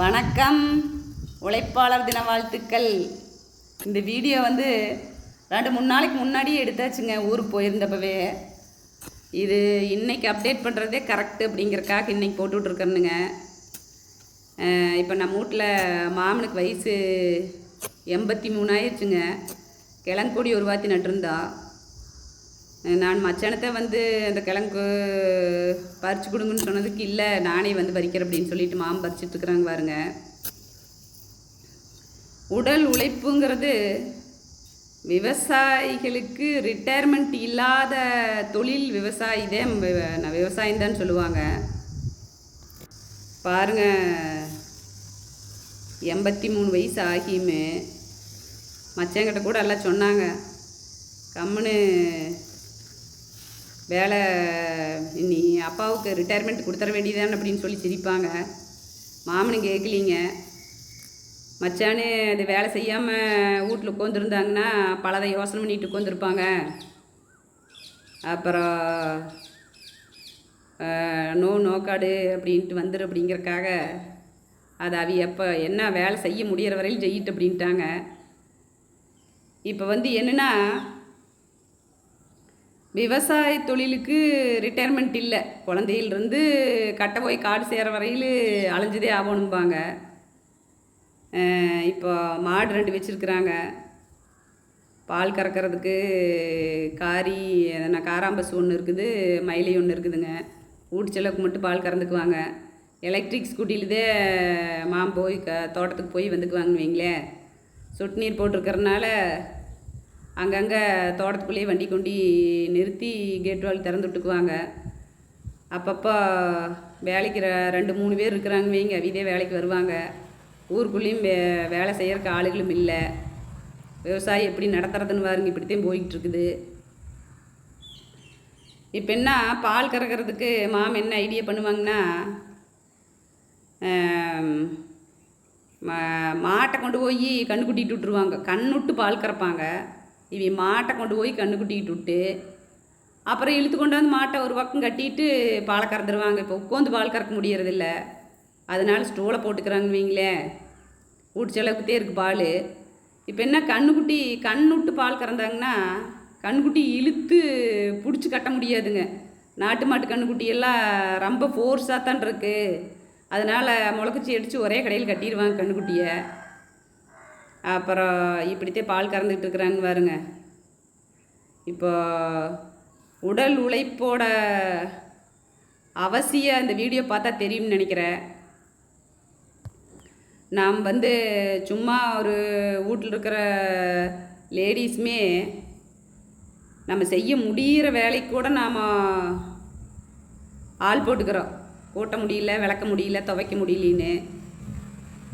வணக்கம். உழைப்பாளர் தின வாழ்த்துக்கள். இந்த வீடியோ வந்து ரெண்டு மூணு நாளைக்கு முன்னாடியே எடுத்தாச்சுங்க. ஊருக்கு போயிருந்தப்பவே. இது இன்னைக்கு அப்டேட் பண்ணுறதே கரெக்டு அப்படிங்கிறக்காக இன்றைக்கி போட்டுட்ருக்கேனுங்க. இப்போ நம்ம வீட்டில் மாமனுக்கு வயசு எண்பத்தி மூணு ஆயிடுச்சுங்க. ஒரு வாத்தி நட்டிருந்தா. நான் மச்சானத்தை வந்து அந்த கிழங்கு பறிச்சு கொடுங்கன்னு சொன்னதுக்கு இல்லை நானே வந்து பறிக்கிறேன் அப்படின்னு சொல்லிட்டு மாம் பறிச்சுட்டு இருக்கிறாங்க பாருங்க. உடல் உழைப்புங்கிறது விவசாயிகளுக்கு ரிட்டையர்மெண்ட் இல்லாத தொழில் விவசாயி விவசாயிதே விவசாயம் தான் சொல்லுவாங்க. பாருங்க எண்பத்தி மூணு வயசு ஆகியுமே மச்சங்கிட்ட கூட எல்லாம் சொன்னாங்க. கம்முன்னு வேலை நீ அப்பாவுக்கு ரிட்டையர்மெண்ட் கொடுத்துற வேண்டியதானே அப்படின்னு சொல்லி சிரிப்பாங்க. மாமனும் கேட்கலீங்க. மச்சானு அது வேலை செய்யாமல் வீட்டில் உட்காந்துருந்தாங்கன்னா பலதை யோசனை பண்ணிட்டு உட்காந்துருப்பாங்க அப்புறம் நோ நோக்காடு அப்படின்ட்டு வந்துரு அப்படிங்கிறக்காக அது அவ எப்போ என்ன வேலை செய்ய முடியிற வரையில் செய்யிட்டு அப்படின்ட்டாங்க. இப்போ வந்து என்னென்னா விவசாய தொழிலுக்கு ரிட்டையர்மெண்ட் இல்லை. குழந்தையிலிருந்து கட்ட போய் காடு சேர வரையில் அலைஞ்சதே ஆகணும்பாங்க. இப்போ மாடு ரெண்டு வச்சுருக்குறாங்க. பால் கறக்கிறதுக்கு காரி என்ன காராம்பசு ஒன்று இருக்குது மயிலை ஒன்று இருக்குதுங்க. வீட்டு மட்டும் பால் கறந்துக்குவாங்க. எலக்ட்ரிக் ஸ்கூட்டியிலதே மாம் போய் க தோட்டத்துக்கு போய் வந்துக்குவாங்கன்னு வைங்களேன் சொட்டு நீர் போட்டிருக்கறனால அங்கங்கே தோட்டத்துக்குள்ளேயே வண்டி கொண்டி நிறுத்தி கேட் வால் திறந்து விட்டுக்குவாங்க அப்பப்போ வேலைக்கு ர- ரெண்டு மூணு பேர் இருக்கிறாங்க வைங்க அவிதே வேலைக்கு வருவாங்க. ஊருக்குள்ளேயும் வே வேலை செய்கிறக்கு ஆளுகளும் இல்லை. விவசாயம் எப்படி நடத்துறதுன்னு பாருங்க இப்படித்தான் போய்கிட்டு இருக்குது இப்போ என்ன பால் கறக்கிறதுக்கு மாம் என்ன ஐடியா பண்ணுவாங்கன்னா மா- மாட்டை கொண்டு போய் கண்ணு குட்டிட்டு விட்ருவாங்க கண்ணுட்டு பால் கறப்பாங்க. இவ மாட்டை கொண்டு போய் கண்ணு குட்டிக்கிட்டு விட்டு அப்புறம் இழுத்து கொண்டாந்து மாட்டை ஒரு பக்கம் கட்டிட்டு பாலை கறந்துருவாங்க. இப்போ உட்காந்து பால் கறக்க முடியறதில்ல. அதனால ஸ்டூலை போட்டுக்கிறாங்கன்னு வைங்களேன் வீட்டு இருக்குது பால். இப்போ என்ன கண்ணுக்குட்டி கண்ணுட்டு பால் கறந்தாங்கன்னா கண்ணுக்குட்டி இழுத்து பிடிச்சி கட்ட முடியாதுங்க. நாட்டு மாட்டு கண்ணுக்குட்டியெல்லாம் ரொம்ப ஃபோர்ஸாக தான் இருக்குது அதனால் முளக்குச்சி அடித்து ஒரே கடையில் கட்டிடுவாங்க கண்ணுக்குட்டியை அப்புறம் இப்படித்தே பால் கறந்துக்கிட்டு இருக்கிறான்னு பாருங்க. இப்போ உடல் உழைப்போட அவசியம் இந்த வீடியோ பார்த்தா தெரியும்னு நினைக்கிறேன். நாம் வந்து சும்மா ஒரு வீட்டில் இருக்கிற லேடிஸுமே நம்ம செய்ய முடிகிற வேலைக்கு கூட நாம் ஆள் போட்டுக்கிறோம். கூட்ட முடியல விளக்க முடியல துவைக்க முடியலன்னு.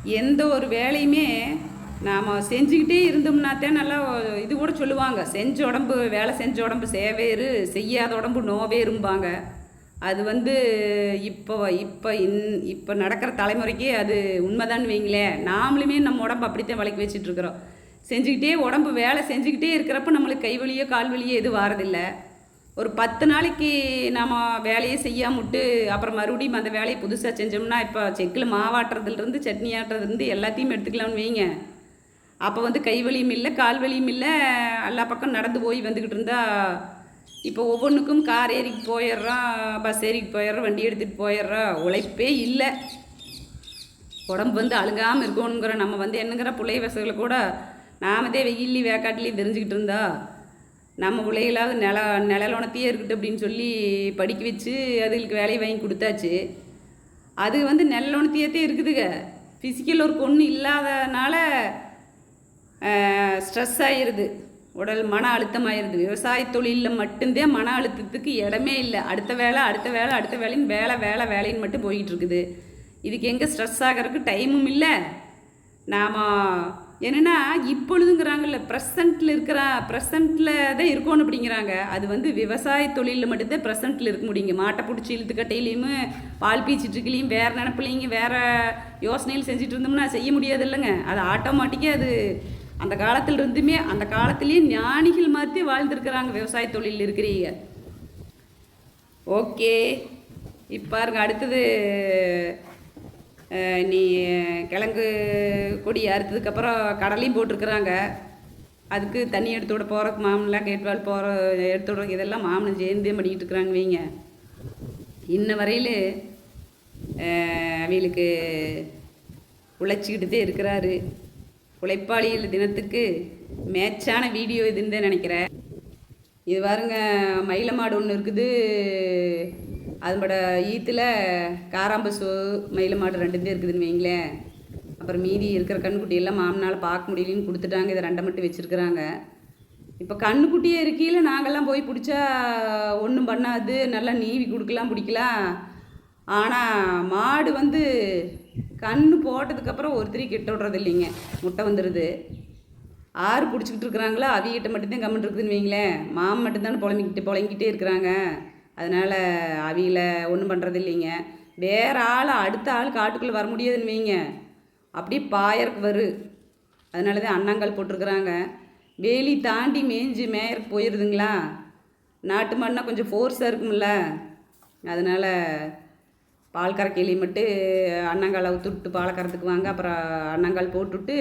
எந்த ஒரு வேலையுமே நாம் செஞ்சுக்கிட்டே இருந்தோம்னாத்தான் நல்லா இது கூட சொல்லுவாங்க செஞ்ச உடம்பு வேலை செஞ்ச உடம்பு சேவேறு செய்யாத உடம்பு நோவேறும்பாங்க. அது வந்து இப்போ இப்போ இன் இப்போ நடக்கிற தலைமுறைக்கே அது உண்மைதான்னு வைங்களேன் நாமளுமே நம்ம உடம்பு அப்படித்தான் வளைக்க வச்சிட்ருக்குறோம். செஞ்சுக்கிட்டே உடம்பு வேலை செஞ்சுக்கிட்டே இருக்கிறப்ப நம்மளுக்கு கை வழியோ கால் வழியோ எதுவும் வாரதில்லை. ஒரு பத்து நாளைக்கு நாம் வேலையே செய்யாமட்டு அப்புறம் மறுபடியும் அந்த வேலையை புதுசாக செஞ்சோம்னா இப்போ செக்கில் மாவாட்டுறதுலேருந்து சட்னி ஆட்டுறதுலேருந்து எல்லாத்தையும் எடுத்துக்கலாம்னு வைங்க. அப்போ வந்து கை வலியும் இல்லை கால் வலியும் இல்லை. எல்லா பக்கம் நடந்து போய் வந்துக்கிட்டு இருந்தா இப்போ ஒவ்வொன்றுக்கும் கார் ஏறிக்கு போயிடுறோம் பஸ் ஏறிக்கு போயிடுறோம் வண்டி எடுத்துகிட்டு போயிடுறோம் உழைப்பே இல்லை. உடம்பு வந்து அழுகாமல் இருக்கணுங்கிற நம்ம வந்து என்னங்கிற பிள்ளை வசதிகளை கூட நாமதே வெயில்லி வேக்காட்டிலையும் தெரிஞ்சுக்கிட்டு இருந்தா நம்ம பிள்ளைகளாவது நில நிழலுணத்தையே இருக்கட்டும் அப்படின்னு சொல்லி படிக்க வச்சு அதுகளுக்கு வேலையை வாங்கி கொடுத்தாச்சு. அது வந்து நிழலுணத்தையே இருக்குதுங்க. ஃபிசிக்கல் ஒர்க் ஒன்றும் இல்லாதனால ஸ்ட்ரெஸ் ஆயிடுது உடல் மன அழுத்தமாயிருது. விவசாய தொழிலில் மட்டும்தான் மன அழுத்தத்துக்கு இடமே இல்லை. அடுத்த வேலை அடுத்த வேலை அடுத்த வேலைன்னு வேலை வேலை வேலைன்னு மட்டும் போய்கிட்டு இருக்குது இதுக்கு எங்கே ஸ்ட்ரெஸ் ஆகிறதுக்கு டைமும் இல்லை. நாம் என்னென்னா இப்பொழுதுங்கிறாங்கல்ல ப்ரெசண்ட்டில் இருக்கிற ப்ரெசண்ட்டில் தான் இருக்கணும் அப்படிங்கிறாங்க. அது வந்து விவசாய தொழிலில் மட்டும்தான் ப்ரெசண்ட்டில் இருக்க முடியுங்க. மாட்டை பிடிச்சி இழுத்துக்கட்டையிலையும் பால் பீச்சிட்டு இருக்கலையும் வேறு நினப்பிலைங்க வேறு யோசனையில் செஞ்சுட்டு இருந்தோம்னா செய்ய முடியாது இல்லைங்க அது ஆட்டோமேட்டிக்காக அது அந்த காலத்தில் இருந்துமே அந்த காலத்திலேயே ஞானிகள் மாதிரி வாழ்ந்துருக்குறாங்க விவசாய தொழிலில் இருக்கிறீங்க. ஓகே. இப்போ அடுத்தது நீ கிழங்கு கொடி அறுத்ததுக்கப்புறம் கடலையும் போட்டிருக்குறாங்க. அதுக்கு தண்ணி எடுத்து விட போகிறக்கு மாமன்லாம் கேட்வால் போகிற எடுத்து விட்றதுக்கு இதெல்லாம் மாமனும் சேர்ந்தே பண்ணிக்கிட்டு இருக்கிறாங்க வைங்க. இன்ன வரையில் அவங்களுக்கு உழைச்சிக்கிட்டு தான் இருக்கிறாரு. உழைப்பாளிகள் தினத்துக்கு மேட்சான வீடியோ இதுன்னு தான் நினைக்கிறேன். இது பாருங்க மயில மாடு ஒன்று இருக்குது. அதோட ஈத்தில் காராம்பசு மயில மாடு ரெண்டுமே இருக்குதுன்னு வைங்களேன். அப்புறம் மீதி இருக்கிற கண்ணுக்குட்டி எல்லாம் மாமனால் பார்க்க முடியலன்னு கொடுத்துட்டாங்க. இதை ரெண்டை மட்டும் வச்சுருக்குறாங்க. இப்போ கண்ணுக்குட்டியே இருக்கையில் நாங்கள்லாம் போய் பிடிச்சா ஒன்றும் பண்ணாது. நல்லா நீவி கொடுக்கலாம் பிடிக்கலாம். ஆனால் மாடு வந்து கண் போட்டதுக்கப்புறம் ஒருத்தரையும் கிட்ட விடுறது இல்லைங்க. முட்டை வந்துடுது ஆறு பிடிச்சிக்கிட்டு இருக்கிறாங்களோ? அவிகிட்ட மட்டும்தான் கம்மன் இருக்குதுன்னு வைங்களேன். மாமன் மட்டும்தான் புலம்பிக்கிட்டு புலங்கிட்டே இருக்கிறாங்க. அதனால் அவியில் ஒன்றும் பண்ணுறது இல்லைங்க. வேறு ஆள் அடுத்த ஆள் காட்டுக்குள்ளே வர முடியாதுன்னு வைங்க. அப்படியே பாயருக்கு வரு. அதனால தான் அண்ணாங்கால் போட்டிருக்கிறாங்க. வேலி தாண்டி மேய்ஞ்சி மேயருக்கு போயிடுதுங்களா நாட்டு மாடுனா கொஞ்சம் ஃபோர்ஸாக இருக்கும்ல. அதனால் பால் கறக்கையிலையும் மட்டும் அண்ணாங்கால் அவுத்து பாலை வாங்க அப்புறம் அன்னங்கால் போட்டுவிட்டு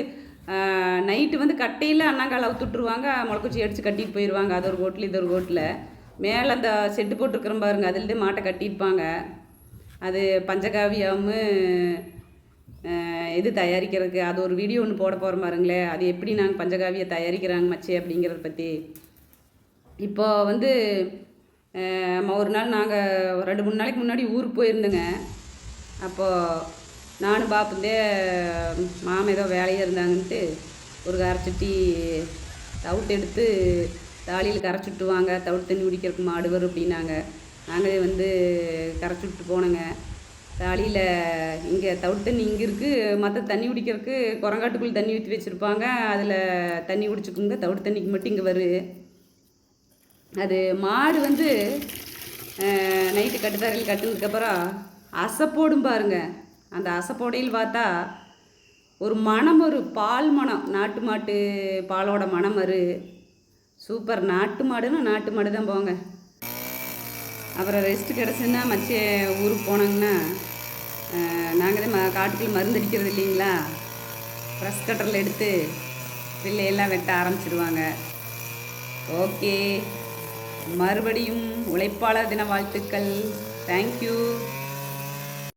நைட்டு வந்து கட்டையில் அண்ணாங்கால் அவுத்துட்ருவாங்க முளைக்குச்சி அடித்து கட்டிட்டு போயிடுவாங்க அது ஒரு கோட்டில் இது ஒரு கோட்டில் மேலே அந்த செட்டு போட்டிருக்கிற பாருங்க அதுலேருந்து மாட்டை கட்டியிருப்பாங்க. அது பஞ்சகாவியாவும் இது தயாரிக்கிறதுக்கு. அது ஒரு வீடியோ ஒன்று போட போகிற பாருங்களே. அது எப்படி நாங்கள் பஞ்சகாவியை தயாரிக்கிறாங்க மச்சே அப்படிங்கிறத பற்றி இப்போ வந்து ஒரு நாள் நாங்கள் ரெண்டு மூணு நாளைக்கு முன்னாடி ஊருக்கு போயிருந்தேங்க. அப்போது நானும் பாப்புந்தே மாமா ஏதோ வேலையாக இருந்தாங்கன்ட்டு ஒரு கரைச்சிட்டி தவிட்டு எடுத்து தாலியில் கரைச்சி விட்டுவாங்க தவிட்டு தண்ணி குடிக்கிறதுக்கு மாடு வரும் அப்படின்னாங்க. நாங்களே வந்து கரைச்சி விட்டு போனோங்க. தாலியில் இங்கே தவிட்டு தண்ணி இங்கே இருக்குது மற்ற தண்ணி குடிக்கிறதுக்கு குரங்காட்டுக்குள்ளே தண்ணி ஊற்றி வச்சுருப்பாங்க. அதில் தண்ணி குடிச்சுக்குங்க. தவிட்டு தண்ணிக்கு மட்டும் இங்கே வரும் அது மாடு வந்து நைட்டு கட்டுத்தரையில் கட்டுனதுக்கப்புறம் அசைப்போடும் பாருங்க. அந்த அசைப்போடையில் பார்த்தா ஒரு மணம் ஒரு பால் மணம் நாட்டு மாட்டு பாலோட மனம் வரு சூப்பர் நாட்டு மாடுன்னா நாட்டு மாடு தான் போங்க. அப்புறம் ரெஸ்ட் கிடச்சுன்னா மச்ச ஊருக்கு போனாங்கன்னா நாங்கள் தான் ம- காட்டுக்குள்ள மருந்து அடிக்கிறது இல்லைங்களா? ப்ரெஸ் கட்டரில் எடுத்து பிள்ளையெல்லாம் வெட்ட ஆரம்பிச்சிடுவாங்க ஓகே. மறுபடியும் உழைப்பாளர் தின வாழ்த்துக்கள். தேங்க்யூ